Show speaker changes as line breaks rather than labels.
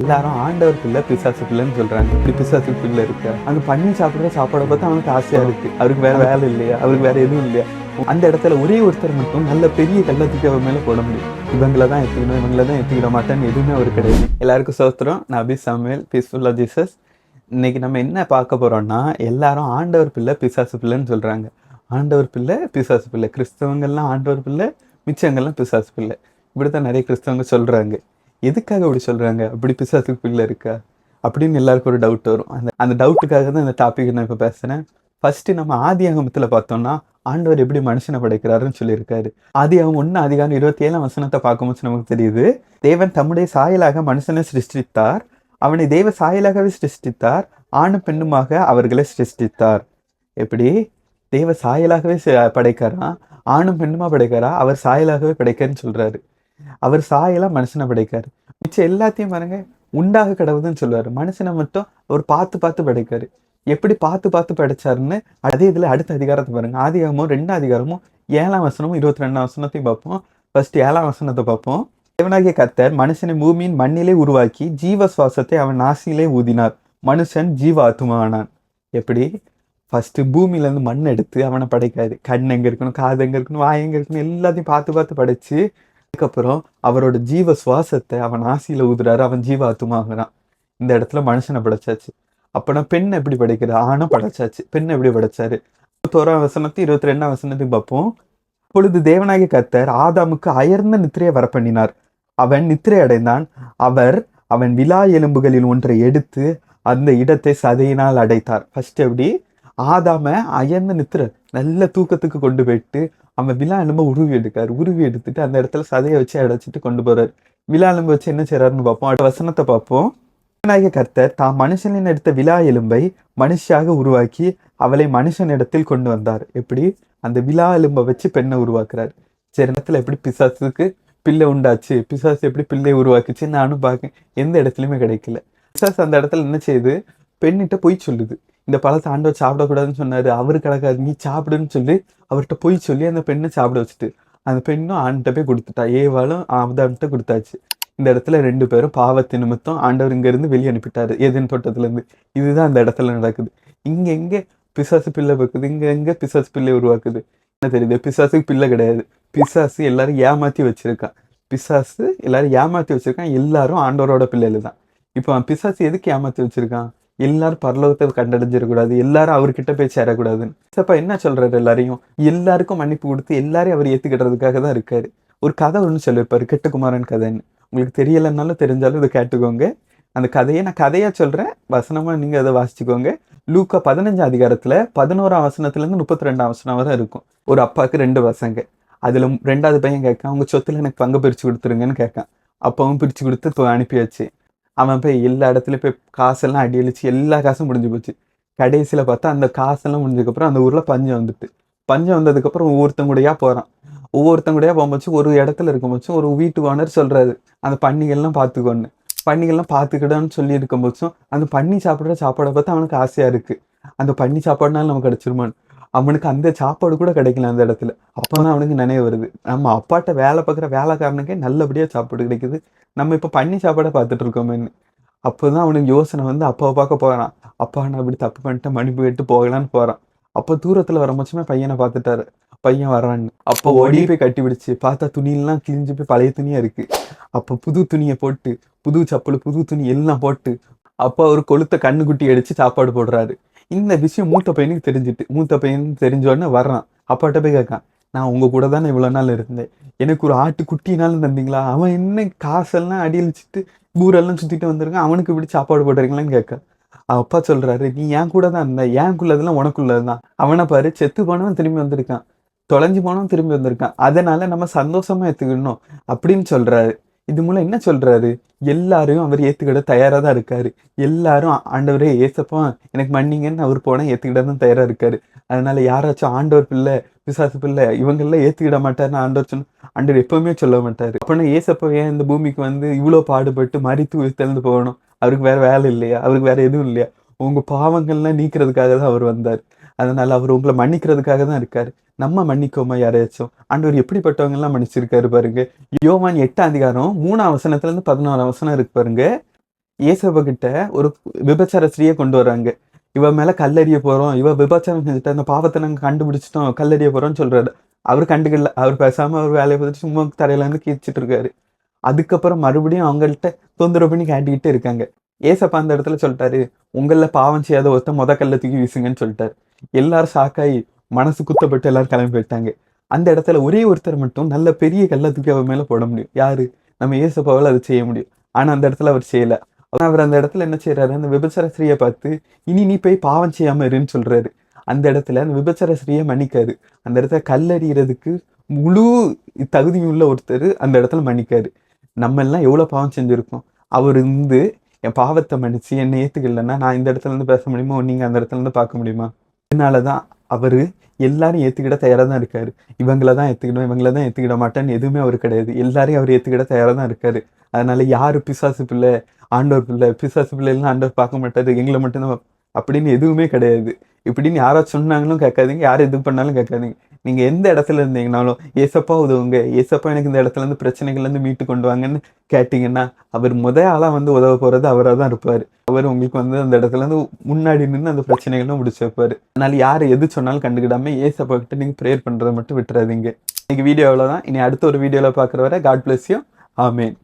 எல்லாரும் ஆண்டவர் பிள்ளை பிசாசு பிள்ளைன்னு சொல்றாங்க. இப்படி பிசாசு பிள்ளை இருக்கு. அங்க பண்ணி சாப்பிடுற சாப்பாடை பார்த்து அவனுக்கு ஆசையா இருக்கு. அவருக்கு வேற வேலை இல்லையா? அவருக்கு வேற எதுவும் இல்லையா? அந்த இடத்துல ஒரே ஒருத்தர் மட்டும் நல்ல பெரிய கள்ளத்துக்கு அவர் மேல போட முடியும். இவங்கள தான் எத்திக்கணும் இவங்கள தான் எத்திக்கிட மாட்டேன்னு எதுவுமே அவர் கிடையாது. எல்லாருக்கும் சோத்திரம் நான் அபி சமையல் பீஸ்ஃபுல்லா ஜீசஸ் இன்னைக்கு நம்ம என்ன பார்க்க போறோம்னா எல்லாரும் ஆண்டவர் பிள்ளை பிசாசு பிள்ளைன்னு சொல்றாங்க. ஆண்டவர் பிள்ளை பிசாசு பிள்ளை. கிறிஸ்தவங்கள்லாம் ஆண்டவர் பிள்ளை மிச்சங்கள்லாம் பிசாசு பிள்ளை. இப்படி தான் நிறைய கிறிஸ்தவங்க சொல்கிறாங்க எதுக்காக அப்படி சொல்றாங்க? அப்படி பிசாசுக்கு பிள்ளை இருக்கா? அப்படின்னு எல்லாருக்கும் ஒரு டவுட் வரும். அந்த அந்த டவுட்டுக்காக தான் இந்த டாபிக் நான் இப்போ பேசுகிறேன் ஃபர்ஸ்ட் நம்ம ஆதி அகமத்துல பார்த்தோம்னா ஆண்டவர் எப்படி மனுஷனை படைக்கிறாருன்னு சொல்லியிருக்காரு. ஆதி அகம் ஒன்று அதிகாரம் இருபத்தி ஏழாம் வசனத்தை பார்க்கும்போது நமக்கு தெரியுது. தேவன் தம்முடைய சாயலாக மனுஷனை சிருஷ்டித்தார். அவனை தேவ சாயலாகவே சிருஷ்டித்தார். ஆணும் பெண்ணுமாக அவர்களை சிருஷ்டித்தார். எப்படி? தேவ சாயலாகவே சி- படைக்கிறான் ஆணும் பெண்ணுமா படைக்கிறா அவர் சாயலாகவே படைக்கிறேன்னு சொல்றாரு. அவர் சாயெல்லாம் மனுஷனை படைக்காரு. மிச்சம் எல்லாத்தையும் பாருங்க உண்டாக கடவுதுன்னு சொல்லுவாரு. மனுஷனை மட்டும் அவர் பார்த்து பார்த்து படைக்காரு. எப்படி பார்த்து பார்த்து படைச்சாருன்னு அதே இதுல அடுத்த அதிகாரத்தை பாருங்க. ஆதிகாரமும் ரெண்டாம் அதிகாரமும் ஏழாம் வசனமும் இருபத்தி ரெண்டாம் வசனத்தையும் பார்ப்போம். ஃபர்ஸ்ட் ஏழாம் வசனத்தை பார்ப்போம். தேவனாகிய கத்தர் மனுஷனை பூமியின் மண்ணிலே உருவாக்கி ஜீவ சுவாசத்தை அவன் நாசியிலே ஊதினார். மனுஷன் ஜீவ எப்படி? ஃபஸ்ட்டு பூமியில இருந்து மண் எடுத்து அவனை படைக்காது. கண் எங்க இருக்கணும் காது எங்க இருக்கணும் வாய் எங்க இருக்கணும் எல்லாத்தையும் பார்த்து பார்த்து படைச்சு அதுக்கப்புறம் அவரோட ஜீவ சுவாசத்தை அவன் ஆசியில ஊதுறாரு அவன் ஜீவ இந்த இடத்துல மனுஷனை படைச்சாச்சு. அப்பனா பெண் எப்படி படைக்கிற ஆணை படைச்சாச்சு. பெண் எப்படி படைச்சாரு? இருபத்தோராம் வசனத்தையும் இருபத்தி ரெண்டாம் வசனத்தையும் பார்ப்போம். பொழுது தேவநாயக கர்த்தர் ஆதாமுக்கு அயர்ந்த நித்திரையை வரப்பண்ணினார். அவன் நித்திரை அடைந்தான். அவர் அவன் விழா எலும்புகளில் ஒன்றை எடுத்து அந்த இடத்தை சதையினால் அடைத்தார். ஃபர்ஸ்ட் எப்படி? ஆதாம அயர்ந்த நித்திரை. நல்ல தூக்கத்துக்கு கொண்டு போயிட்டு அவன் விழா எலும்பை உருவி எடுக்காரு. உருவி எடுத்துட்டு அந்த இடத்துல சதையை வச்சு அடைச்சிட்டு கொண்டு போறாரு. விழா எலும்பு வச்சு என்ன செய்யறாருன்னு பார்ப்போம். அட வசனத்தை பார்ப்போம். தேவனாகிய கர்த்தர் தாம் மனுஷனின் எடுத்த விழா எலும்பை மனுஷியாக உருவாக்கி அவளை மனுஷனிடத்தில் கொண்டு வந்தார். எப்படி? அந்த விழா எலும்பை வச்சு பெண்ணை உருவாக்குறாரு. சரி இடத்துல எப்படி பிசாசுக்கு பிள்ளை உண்டாச்சு? பிசாசு எப்படி பிள்ளை உருவாக்குச்சு நானும் பார்க்கேன். எந்த இடத்துலையுமே கிடைக்கல. பிசாசு அந்த இடத்துல என்ன செய்யுது? பெண்ணிட்ட பொய் சொல்லுது. இந்த பழத்தை ஆண்டவர் சாப்பிடக்கூடாதுன்னு சொன்னார். அவரு கிடக்காது நீ சாப்பிடுன்னு சொல்லி அவர்கிட்ட பொய் சொல்லி அந்த பெண்ணை சாப்பிட வச்சுட்டு அந்த பெண்ணும் ஆண்கிட்ட போய் கொடுத்துட்டா. ஏவாலும் அவதான்கிட்ட கொடுத்தாச்சு. இந்த இடத்துல ரெண்டு பேரும் பாவத்தை நிமித்தம் ஆண்டவர் இங்கேருந்து வெளியே அனுப்பிட்டாரு. எதின் தோட்டத்துலேருந்து. இதுதான் அந்த இடத்துல நடக்குது. இங்கே எங்கே பிசாசு பிள்ளை வைக்குது இங்கே எங்கே பிசாசு பிள்ளை உருவாக்குது? என்ன தெரியுது? பிசாசுக்கு பிள்ளை கிடையாது. பிசாசு எல்லாரும் ஏமாற்றி வச்சுருக்கான் பிசாசு எல்லாரும் ஏமாற்றி வச்சுருக்கான். எல்லாரும் ஆண்டவரோட பிள்ளைகள் தான். இப்போ அவன் பிசாசு எதுக்கு ஏமாற்றி வச்சுருக்கான்? எல்லாரும் பரலோகத்தை கண்டடைஞ்சிடக்கூடாது எல்லாரும் அவர்கிட்ட போய் சேரக்கூடாதுன்னு. சப்பா என்ன சொல்றாரு எல்லாரையும்? எல்லாருக்கும் மன்னிப்பு கொடுத்து எல்லாரையும் அவர் ஏத்துக்கிடுறதுக்காக தான் இருக்காரு. ஒரு கதை ஒன்று சொல்லியிருப்பாரு கெட்டுக்குமாரன் கதைன்னு. உங்களுக்கு தெரியலைன்னாலும் தெரிஞ்சாலும் இதை கேட்டுக்கோங்க. அந்த கதையை நான் கதையா சொல்றேன் வசனமா நீங்க அதை வாசிச்சுக்கோங்க. லூக்கா பதினஞ்சாம் அதிகாரத்துல பதினோராம் வசனத்துல இருந்து முப்பத்தி ரெண்டாம் வசனம் வரை இருக்கும். ஒரு அப்பாவுக்கு ரெண்டு பசங்க. அதுல ரெண்டாவது பையன் கேட்கான் உங்க சொத்துல எனக்கு பங்கு பிரிச்சு கொடுத்துருங்கன்னு கேட்கான். அப்பாவும் பிரிச்சு கொடுத்து அனுப்பியாச்சு. அவன் போய் எல்லா இடத்துலயும் போய் காசெல்லாம் அடி அடிச்சு எல்லா காசும் முடிஞ்சு போச்சு. கடைசியில பார்த்தா அந்த காசெல்லாம் முடிஞ்சதுக்கப்புறம் அந்த ஊர்ல பஞ்சம் வந்துட்டு. பஞ்சம் வந்ததுக்கப்புறம் ஒவ்வொருத்தங்கூடையாக போகிறான் போறான். ஒவ்வொருத்தங்க போகும்போது ஒரு இடத்துல இருக்கும்போது ஒரு வீட்டு ஓனர் சொல்றாரு அந்த பன்னிகள்லாம் பார்த்துக்கோன்னு பன்னிகள்லாம் பார்த்துக்கிடான்னு சொல்லி இருக்கும்போதும் அந்த பன்னி சாப்பிட்ற சாப்பாடை பார்த்து அவனுக்கு ஆசையாக இருக்கு. அந்த பன்னி சாப்பாடுனால நமக்கு கிடைச்சிருமான்னு. அவனுக்கு அந்த சாப்பாடு கூட கிடைக்கல அந்த இடத்துல. அப்பதான் அவனுக்கு நினைவு வருது. நம்ம அப்பாட்ட வேலை பார்க்குற வேலைக்காரனுக்கே நல்லபடியா சாப்பாடு கிடைக்குது. நம்ம இப்ப பன்னி சாப்பாடை பார்த்துட்டு இருக்கோமேன்னு அப்போதான் அவனுக்கு யோசனை வந்து அப்பாவை பார்க்க போறான். அப்பா நான் இப்படி தப்பு பண்ணிட்டேன் மன்னிப்பு கேட்டு போகலான்னு போறான். அப்போ தூரத்துல வரும்போதுமே பையனை பார்த்துட்டாரு. பையன் வரான்னு அப்போ ஓடி போய் கட்டி பிடிச்சு பார்த்தா துணியெல்லாம் கிழிஞ்சு போய் பழைய துணியா இருக்கு. அப்போ புது துணியை போட்டு புது சப்பல் புது துணி எல்லாம் போட்டு அப்பா ஒரு கொளுத்த கண்ணுக்குட்டி அடிச்சு சாப்பாடு போடுறாரு. இந்த விஷயம் மூத்த பையனுக்கு தெரிஞ்சிட்டு மூத்த பையன் தெரிஞ்சோடனே வர்றான். அப்பாட்ட போய் கேட்கான் நான் உங்க கூட தானே இவ்வளோ நாள் இருந்தேன்? எனக்கு ஒரு ஆட்டு குட்டினாலும் தந்தீங்களா? அவன் என்ன காசெல்லாம் அடியழிச்சிட்டு ஊரெல்லாம் சுத்திட்டு வந்திருக்கான்? அவனுக்கு இப்படி சாப்பாடு போடுறீங்களான்னு கேட்க அப்பா சொல்றாரு நீ என் கூட தான் இருந்த ஏன்குள்ளதெல்லாம் உனக்குள்ளதுதான் அவனை பாரு செத்து போனவன் திரும்பி வந்திருக்கான். தொலைஞ்சு போனவன் திரும்பி வந்திருக்கான். அதனால நம்ம சந்தோஷமா ஏத்துக்கணும் அப்படின்னு சொல்றாரு. இது மூலம் என்ன சொல்றாரு? எல்லாரையும் அவர் ஏத்துக்கிட தயாரா தான் இருக்காரு. எல்லாரும் ஆண்டவரே ஏசப்பா எனக்கு மன்னிங்கன்னு அவர் போனால் ஏத்துக்கிட தான் தயாரா இருக்காரு. அதனால யாராச்சும் ஆண்டவர் பிள்ளை பிசாசு பிள்ளை இவங்கெல்லாம் ஏத்துக்கிட மாட்டாருன்னு ஆண்டவர் சொன்ன ஆண்டவர் எப்பவுமே சொல்ல மாட்டாரு. அப்பனா ஏசப்பா ஏன் இந்த பூமிக்கு வந்து இவ்வளவு பாடுபட்டு மறித்து உயிர்த்தெழுந்து போகணும்? அவருக்கு வேற வேலை இல்லையா? அவருக்கு வேற எதுவும் இல்லையா? உங்க பாவங்கள்லாம் நீக்கிறதுக்காக தான் அவர் வந்தார். அதனால் அவர் உங்களை மன்னிக்கிறதுக்காக தான் இருக்கார். நம்ம மன்னிக்கோமா யாரையாச்சும்? ஆண்டவர் எப்படிப்பட்டவங்கெல்லாம் மன்னிச்சிருக்காரு பாருங்க. யோவான் எட்டாம் அதிகாரம் மூணாம் வசனத்துலேருந்து வசனம் இருக்கு பாருங்க. ஏசப்ப கிட்ட ஒரு விபச்சார ஸ்திரியை கொண்டு வராங்க. இவ மேலே கல்லறிய போகிறோம் இவ விபச்சாரம் செஞ்சுட்டு அந்த பாவத்தை நாங்கள் கண்டுபிடிச்சிட்டோம். கல்லறிய போகிறோம்னு சொல்கிறாரு அவர் கண்டுக்கல அவர் பேசாமல் அவர் வேலையை பார்த்துட்டு சும்மா தரையிலேருந்து கீச்சிட்டு இருக்காரு. அதுக்கப்புறம் மறுபடியும் அவங்கள்ட்ட தொந்தரவு பண்ணி காட்டிக்கிட்டே இருக்காங்க. ஏசப்பா அந்த இடத்துல சொல்லிட்டாரு உங்களில் பாவம் செய்யாத ஒருத்த முத கல்ல தூக்கி வீசுங்கன்னு சொல்லிட்டாரு. எல்லாரும் ஷாக்காயி மனசு குத்தப்பட்டு எல்லாரும் கிளம்பி போயிட்டாங்க. அந்த இடத்துல ஒரே ஒருத்தர் மட்டும் நல்ல பெரிய கல்லை தூக்கி அவர் மேலே போட முடியும். யாரு? நம்ம ஏசப்பாவால் அதை செய்ய முடியும். ஆனா அந்த இடத்துல அவர் செய்யல. ஆனா அவர் அந்த இடத்துல என்ன செய்யறாரு அந்த விபச்சார ஸ்திரியை பார்த்து இனி நீ போய் பாவம் செய்யாம இருன்னு சொல்றாரு. அந்த இடத்துல அந்த விபச்சார ஸ்ரீயை மன்னிக்காரு. அந்த இடத்துல கல்லறிகிறதுக்கு முழு தகுதியும் உள்ள ஒருத்தர் அந்த இடத்துல மன்னிக்காரு. நம்ம எல்லாம் எவ்வளவு பாவம் செஞ்சுருக்கோம்? அவர் இருந்து என் பாவத்தை மன்னிச்சு என்னை ஏற்றுக்கலன்னா நான் இந்த இடத்துல இருந்து பேச முடியுமா? நீங்க அந்த இடத்துல இருந்து பார்க்க முடியுமா? அதனாலதான் அவர் எல்லாரும் ஏற்றுக்கிட தயாராக தான் இருக்கார். இவங்கள தான் ஏற்றுக்கணும் இவங்கள தான் ஏத்துக்கிட மாட்டேன்னு எதுவுமே அவர் கிடையாது. எல்லாரையும் அவர் ஏற்றுக்கிட தயாராக தான் இருக்கார். அதனால யாரு பிசாசு பிள்ளை ஆண்டவர் பிள்ளை பிசாசு பிள்ளைலாம் ஆண்டவர் பார்க்க மாட்டாரு. எங்களை மட்டும்தான் அப்படின்னு எதுவுமே கிடையாது. இப்படின்னு யாரோ சொன்னாங்களும் கேட்காதீங்க யார் எது பண்ணாலும் கேட்காதீங்க. நீங்கள் எந்த இடத்துல இருந்தீங்கனாலும் ஏசப்பா உதவுங்க ஏசப்பா எனக்கு இந்த இடத்துல இருந்து மீட்டு கொண்டு வாங்கன்னு கேட்டிங்கன்னா அவர் முத ஆளாக வந்து உதவ போகிறது அவராக தான் இருப்பார். அவர் உங்களுக்கு வந்து அந்த இடத்துல இருந்து முன்னாடி நின்று அந்த பிரச்சனைகளும் முடிச்சு வைப்பாரு அதனால யார் எது சொன்னாலும் கண்டுக்கிடாம ஏசப்பா கிட்ட நீங்க ப்ரேயர் பண்றதை மட்டும் விட்டுறாதீங்க. இன்னைக்கு வீடியோ அவ்வளோதான் இனி அடுத்த ஒரு வீடியோவில் பார்க்குற வரை காட் பிளஸ் யூ ஆமேன்